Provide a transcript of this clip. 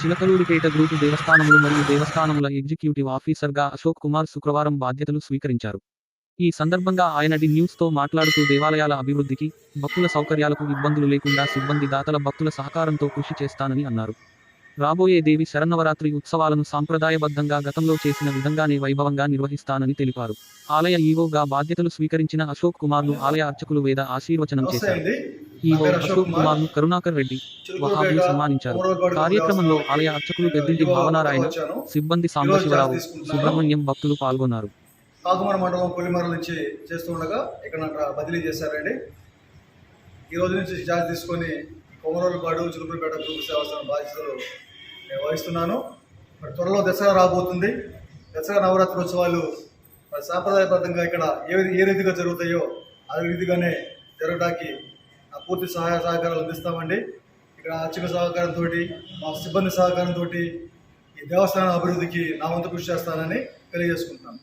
Chilakaluripet group దేవస్థానములు మరియు దేవస్థానముల executive ఆఫీసర్గా అశోక్ కుమార్ శుక్రవారం బాధ్యతలు స్వీకరించారు. ఈ సందర్భంగా ఆయన డి న్యూస్తో మాట్లాడుతూ దేవాలయాల అభివృద్ధికి భక్తుల సౌకర్యాలకు ఇబ్బందులు లేకుండా సిబ్బంది దాతల భక్తుల సహకారంతో కృషి చేస్తానని అన్నారు. రాబోయే దేవి శరన్నవరాత్రి ఉత్సవాలను సాంప్రదాయబద్ధంగా గతంలో చేసిన విధంగానే వైభవంగా నిర్వహిస్తానని తెలిపారు. ఆలయ ఈవోగా బాధ్యతలు స్వీకరించిన అశోక్ కుమార్ను ఆలయ అర్చకులు వేద ఆశీర్వచనం చేశారు. అశోక్ కుమార్ను కరుణాకర్ రెడ్డి. వహాబీలు సన్మానించారు కార్యక్రమంలో ఆలయ అర్చకులు పెద్దింటి భావనారాయణ సిబ్బంది సాంబశివరావు సుబ్రహ్మణ్యం భక్తులు పాల్గొన్నారు. కాకుమార మండలం కొల్లిమర నుంచి చేస్తూ ఉండగా ఇక్కడ బదిలీ చేశారండి. ఈ రోజు నుంచి ఛార్జ్ తీసుకొని కొమరోలుపాడు చిలుకూరుపేట గ్రూప్ సేవస్థానం బాధ్యతలు నేను వహిస్తున్నాను. మరి త్వరలో దసరా రాబోతుంది. దసరా నవరాత్రి ఉత్సవాలు సాంప్రదాయబద్ధంగా ఇక్కడ ఏ ఏ రీతిగా జరుగుతాయో ఆ రీతిగానే జరగడానికి పూర్తి సహాయ సహకారాలు అందిస్తామండి. ఇక్కడ అర్చక సహకారంతో మా సిబ్బంది సహకారంతో ఈ దేవస్థానం అభివృద్ధికి నా వంతు కృషి చేస్తానని తెలియజేసుకుంటున్నాను.